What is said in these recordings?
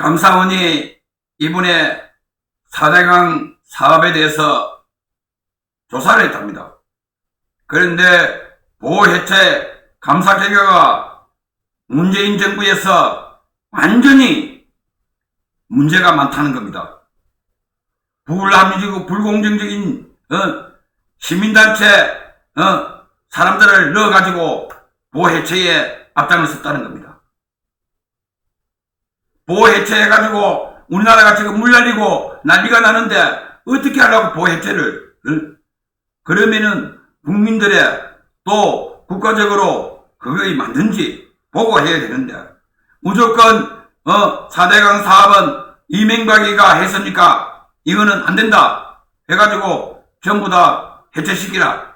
감사원이 이번에 4대강 사업에 대해서 조사를 했답니다. 그런데 보호해체 감사 결과가 문재인 정부에서 완전히 문제가 많다는 겁니다. 불합리적이고 불공정적인 어, 시민단체 어, 사람들을 넣어가지고 보호해체에 앞장을 섰다는 겁니다. 보호해체해가지고 우리나라가 지금 물 날리고 난리가 나는데 어떻게 하려고 보호해체를? 어? 그러면은 국민들의 또 국가적으로 그거이 맞는지 보고 해야 되는데 무조건 어 4대강 사업은 이명박이가 했으니까 이거는 안 된다 해가지고 전부 다 해체시키라.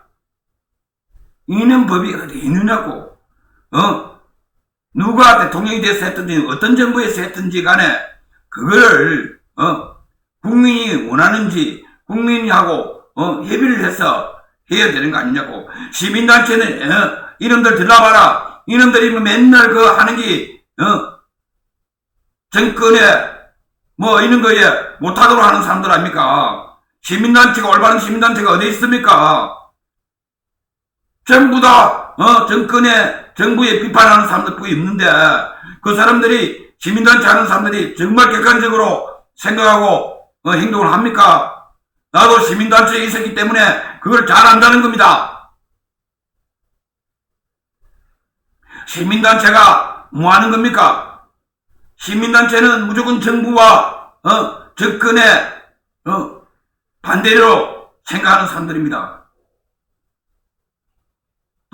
이는 법이 어디 있느냐고 어 누가 대통령이 돼서 했든지 어떤 정부에서 했든지 간에 그거를 어 국민이 원하는지 국민하고 어 협의를 해서 해야 되는 거 아니냐고. 시민단체는 어, 이놈들 들라봐라. 이놈들이 뭐 맨날 그 하는 게 어, 정권에 뭐 이런 거에 못하도록 하는 사람들 아닙니까? 시민단체가 올바른 시민단체가 어디 있습니까? 전부 다 어, 정권에 정부에 비판하는 사람들 뿐이 없는데 그 사람들이 시민단체 하는 사람들이 정말 객관적으로 생각하고 어, 행동을 합니까? 나도 시민단체에 있었기 때문에 그걸 잘 안다는 겁니다. 시민단체가 뭐 하는 겁니까? 시민단체는 무조건 정부와 어, 정권에 어, 반대로 생각하는 사람들입니다.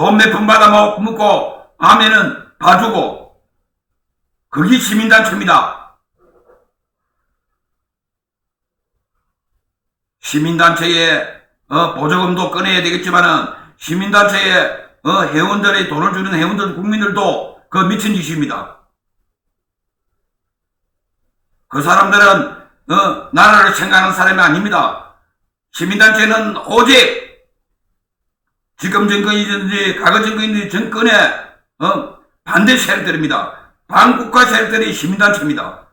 돈 몇 푼 받아 먹- 먹고 밤에는 봐주고 그게 시민단체입니다. 시민단체에 어, 보조금도 꺼내야 되겠지만은 시민단체에 어, 회원들이 돈을 주는 회원들 국민들도 그 미친 짓입니다. 그 사람들은 어, 나라를 생각하는 사람이 아닙니다. 시민단체는 오직 지금 정권이든지 과거 정권이든지 정권에 어, 반대 세력들입니다. 반국가 세력들이 시민단체입니다.